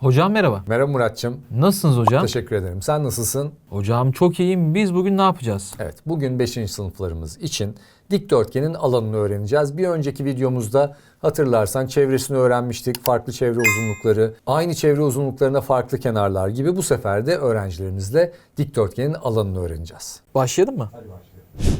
Hocam merhaba. Merhaba Muratçım. Nasılsınız hocam? Teşekkür ederim. Sen nasılsın? Hocam çok iyiyim. Biz bugün ne yapacağız? Evet, bugün 5. sınıflarımız için dikdörtgenin alanını öğreneceğiz. Bir önceki videomuzda hatırlarsan çevresini öğrenmiştik. Farklı çevre uzunlukları, aynı çevre uzunluklarına farklı kenarlar gibi bu sefer de öğrencilerimizle dikdörtgenin alanını öğreneceğiz. Başlayalım mı?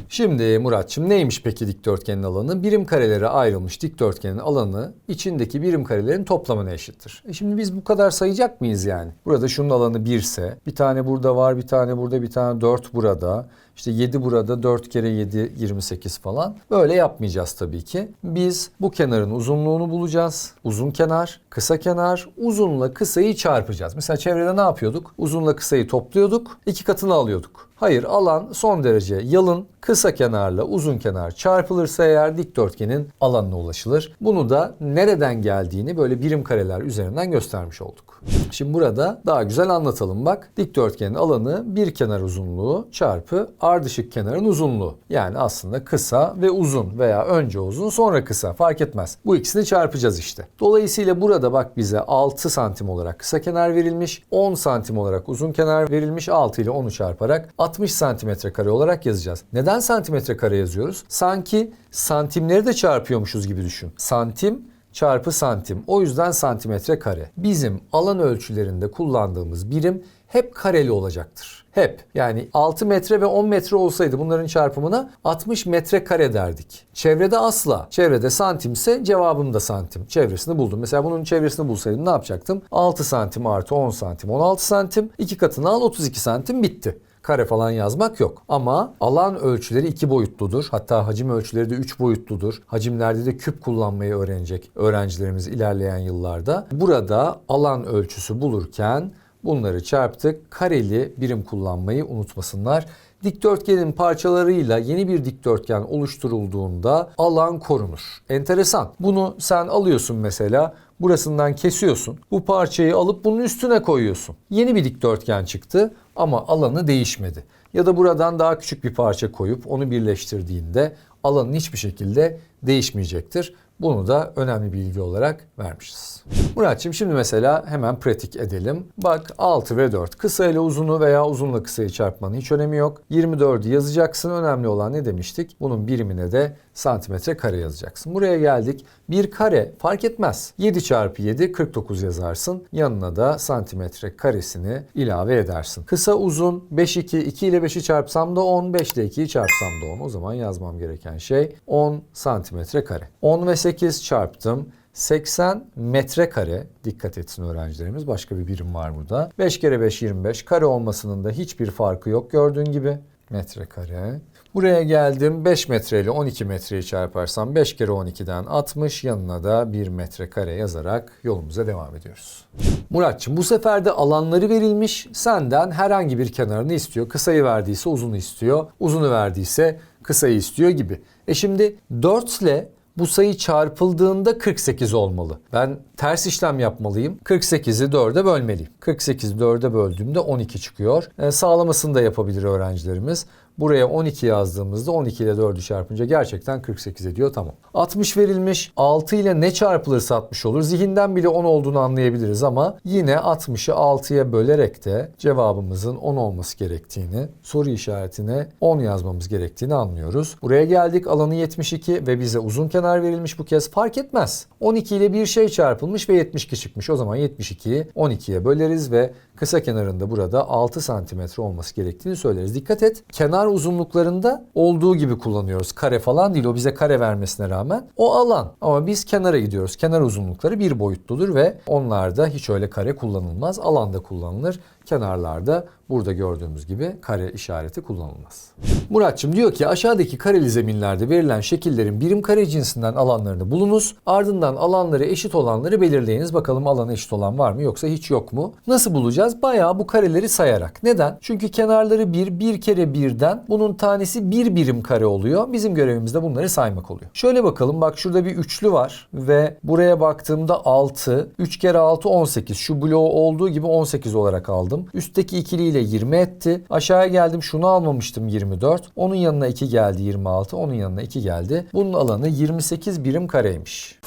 Şimdi Muratçım neymiş peki dikdörtgenin alanı? Birim karelere ayrılmış dikdörtgenin alanı içindeki birim karelerin toplamına eşittir. E şimdi biz bu kadar sayacak mıyız yani? Burada şunun alanı 1 ise bir tane burada var, bir tane burada, bir tane 4 burada. İşte 7 burada 4 kere 7 28 falan. Böyle yapmayacağız tabii ki. Biz bu kenarın uzunluğunu bulacağız. Uzun kenar, kısa kenar, uzunla kısayı çarpacağız. Mesela çevrede ne yapıyorduk? Uzunla kısayı topluyorduk, iki katını alıyorduk. Hayır alan son derece yalın, kısa kenarla uzun kenar çarpılırsa eğer dikdörtgenin alanına ulaşılır. Bunu da nereden geldiğini böyle birim kareler üzerinden göstermiş olduk. Şimdi burada daha güzel anlatalım bak. Dikdörtgenin alanı bir kenar uzunluğu çarpı ardışık kenarın uzunluğu. Yani aslında kısa ve uzun veya önce uzun sonra kısa fark etmez. Bu ikisini çarpacağız işte. Dolayısıyla burada bak bize 6 santim olarak kısa kenar verilmiş, 10 santim olarak uzun kenar verilmiş. 6 ile 10'u çarparak 60 santimetre kare olarak yazacağız. Neden santimetre kare yazıyoruz? Sanki santimleri de çarpıyormuşuz gibi düşün. Santim çarpı santim. O yüzden santimetre kare. Bizim alan ölçülerinde kullandığımız birim hep kareli olacaktır. Hep. Yani 6 metre ve 10 metre olsaydı bunların çarpımına 60 metre kare derdik. Çevrede asla. Çevrede santimse cevabım da santim. Çevresini buldum. Mesela bunun çevresini bulsaydım ne yapacaktım? 6 santim artı 10 santim 16 santim. 2 katını al 32 santim bitti kare falan yazmak yok. Ama alan ölçüleri iki boyutludur. Hatta hacim ölçüleri de üç boyutludur. Hacimlerde de küp kullanmayı öğrenecek öğrencilerimiz ilerleyen yıllarda. Burada alan ölçüsü bulurken bunları çarptık. Kareli birim kullanmayı unutmasınlar. Dikdörtgenin parçalarıyla yeni bir dikdörtgen oluşturulduğunda alan korunur. Enteresan. Bunu sen alıyorsun mesela burasından kesiyorsun. Bu parçayı alıp bunun üstüne koyuyorsun. Yeni bir dikdörtgen çıktı ama alanı değişmedi. Ya da buradan daha küçük bir parça koyup onu birleştirdiğinde alanın hiçbir şekilde değişmeyecektir. Bunu da önemli bilgi olarak vermişiz. Muratçım şimdi mesela hemen pratik edelim. Bak 6 ve 4 kısa ile uzunu veya uzunla kısayı çarpmanın hiç önemi yok. 24'ü yazacaksın. Önemli olan ne demiştik? Bunun birimine de santimetre kare yazacaksın. Buraya geldik. Bir kare fark etmez. 7 çarpı 7 49 yazarsın. Yanına da santimetre karesini ilave edersin. Kısa uzun 5 2 2 ile 5'i çarpsam da 10 5 ile 2'yi çarpsam da 10. O zaman yazmam gereken şey 10 santimetre kare. 10 ve 8 çarptım. 80 metrekare dikkat etsin öğrencilerimiz başka bir birim var burada. 5 kere 5 25 kare olmasının da hiçbir farkı yok gördüğün gibi metrekare. Buraya geldim 5 metre ile 12 metreyi çarparsam 5 kere 12'den 60 yanına da 1 metrekare yazarak yolumuza devam ediyoruz. Muratçım bu sefer de alanları verilmiş senden herhangi bir kenarını istiyor. Kısayı verdiyse uzunu istiyor. Uzunu verdiyse kısayı istiyor gibi. E şimdi 4 ile bu sayı çarpıldığında 48 olmalı. Ben ters işlem yapmalıyım. 48'i 4'e bölmeliyim. 48'i 4'e böldüğümde 12 çıkıyor. E, sağlamasını da yapabilir öğrencilerimiz. Buraya 12 yazdığımızda 12 ile 4'ü çarpınca gerçekten 48 ediyor tamam. 60 verilmiş. 6 ile ne çarpılırsa 60 olur. Zihinden bile 10 olduğunu anlayabiliriz ama yine 60'ı 6'ya bölerek de cevabımızın 10 olması gerektiğini, soru işaretine 10 yazmamız gerektiğini anlıyoruz. Buraya geldik alanı 72 ve bize uzun kenar verilmiş bu kez fark etmez. 12 ile bir şey çarpılmış ve 72 çıkmış. O zaman 72'yi 12'ye böleriz ve kısa kenarında burada 6 santimetre olması gerektiğini söyleriz. Dikkat et kenar uzunluklarında olduğu gibi kullanıyoruz. Kare falan değil o bize kare vermesine rağmen o alan. Ama biz kenara gidiyoruz. Kenar uzunlukları bir boyutludur ve onlarda hiç öyle kare kullanılmaz. Alanda kullanılır. Kenarlarda burada gördüğümüz gibi kare işareti kullanılmaz. Muratçım diyor ki aşağıdaki kareli zeminlerde verilen şekillerin birim kare cinsinden alanlarını bulunuz. Ardından alanları eşit olanları belirleyiniz. Bakalım alana eşit olan var mı yoksa hiç yok mu? Nasıl bulacağız? Bayağı bu kareleri sayarak. Neden? Çünkü kenarları 1, 1 kere 1'den bunun tanesi 1 birim kare oluyor. Bizim görevimiz de bunları saymak oluyor. Şöyle bakalım bak şurada bir üçlü var ve buraya baktığımda 6, 3 kere 6 18. Şu bloğu olduğu gibi 18 olarak aldım. Üstteki ikiliyle 20 etti. Aşağıya geldim şunu almamıştım 24. Onun yanına 2 geldi 26. Onun yanına 2 geldi. Bunun alanı 28 birim kareymiş.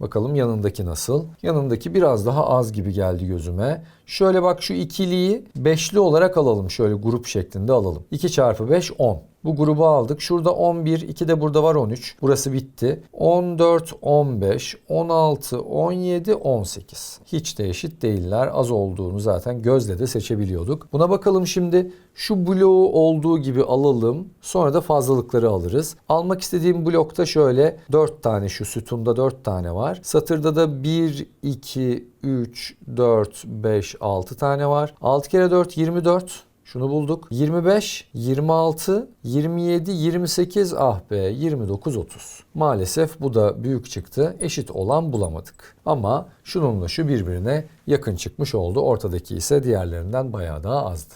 Bakalım yanındaki nasıl? Yanındaki biraz daha az gibi geldi gözüme. Şöyle bak şu ikiliyi beşli olarak alalım. Şöyle grup şeklinde alalım. 2 çarpı 5 10. Bu grubu aldık. Şurada 11, 2 de burada var 13. Burası bitti. 14, 15, 16, 17, 18. Hiç de eşit değiller. Az olduğunu zaten gözle de seçebiliyorduk. Buna bakalım şimdi. Şu bloğu olduğu gibi alalım. Sonra da fazlalıkları alırız. Almak istediğim blokta şöyle 4 tane şu sütunda 4 tane var. Satırda da 1, 2, 3, 4, 5, 6 tane var. 6 kere 4 24. Şunu bulduk. 25, 26, 27, 28 ah be 29, 30. Maalesef bu da büyük çıktı. Eşit olan bulamadık. Ama şununla şu birbirine yakın çıkmış oldu. Ortadaki ise diğerlerinden bayağı daha azdı.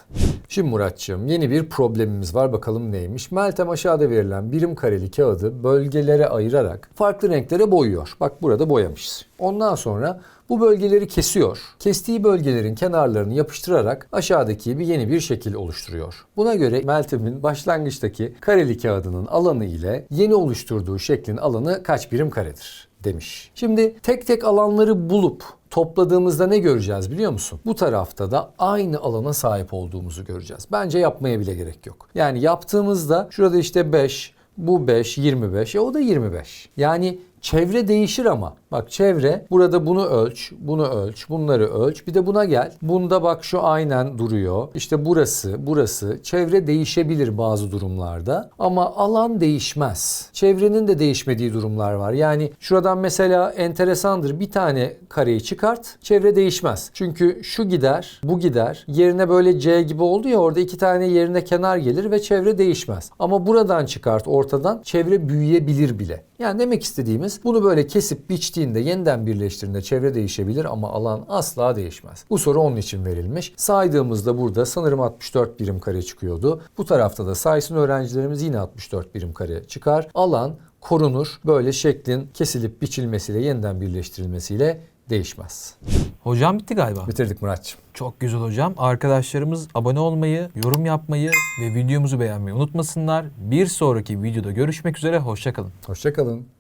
Şimdi Muratçığım yeni bir problemimiz var. Bakalım neymiş? Meltem aşağıda verilen birim kareli kağıdı bölgelere ayırarak farklı renklere boyuyor. Bak burada boyamışız. Ondan sonra bu bölgeleri kesiyor. Kestiği bölgelerin kenarlarını yapıştırarak aşağıdaki bir yeni bir şekil oluşturuyor. Buna göre Meltem'in başlangıçtaki kareli kağıdının alanı ile yeni oluşturduğu şeklin alanı kaç birim karedir demiş. Şimdi tek tek alanları bulup topladığımızda ne göreceğiz biliyor musun? Bu tarafta da aynı alana sahip olduğumuzu göreceğiz. Bence yapmaya bile gerek yok. Yani yaptığımızda şurada işte 5, bu 5, 25. E o da 25. Yani çevre değişir ama. Bak çevre burada bunu ölç, bunu ölç, bunları ölç. Bir de buna gel. Bunda bak şu aynen duruyor. İşte burası, burası. Çevre değişebilir bazı durumlarda ama alan değişmez. Çevrenin de değişmediği durumlar var. Yani şuradan mesela enteresandır. Bir tane kareyi çıkart. Çevre değişmez. Çünkü şu gider, bu gider. Yerine böyle C gibi oldu ya orada iki tane yerine kenar gelir ve çevre değişmez. Ama buradan çıkart ortadan çevre büyüyebilir bile. Yani demek istediğimiz bunu böyle kesip biçtiğinde yeniden birleştirdiğinde çevre değişebilir ama alan asla değişmez. Bu soru onun için verilmiş. Saydığımızda burada sanırım 64 birim kare çıkıyordu. Bu tarafta da saysın öğrencilerimiz yine 64 birim kare çıkar. Alan korunur. Böyle şeklin kesilip biçilmesiyle yeniden birleştirilmesiyle değişmez. Hocam bitti galiba. Bitirdik Muratçım. Çok güzel hocam. Arkadaşlarımız abone olmayı, yorum yapmayı ve videomuzu beğenmeyi unutmasınlar. Bir sonraki videoda görüşmek üzere. Hoşçakalın. Hoşçakalın.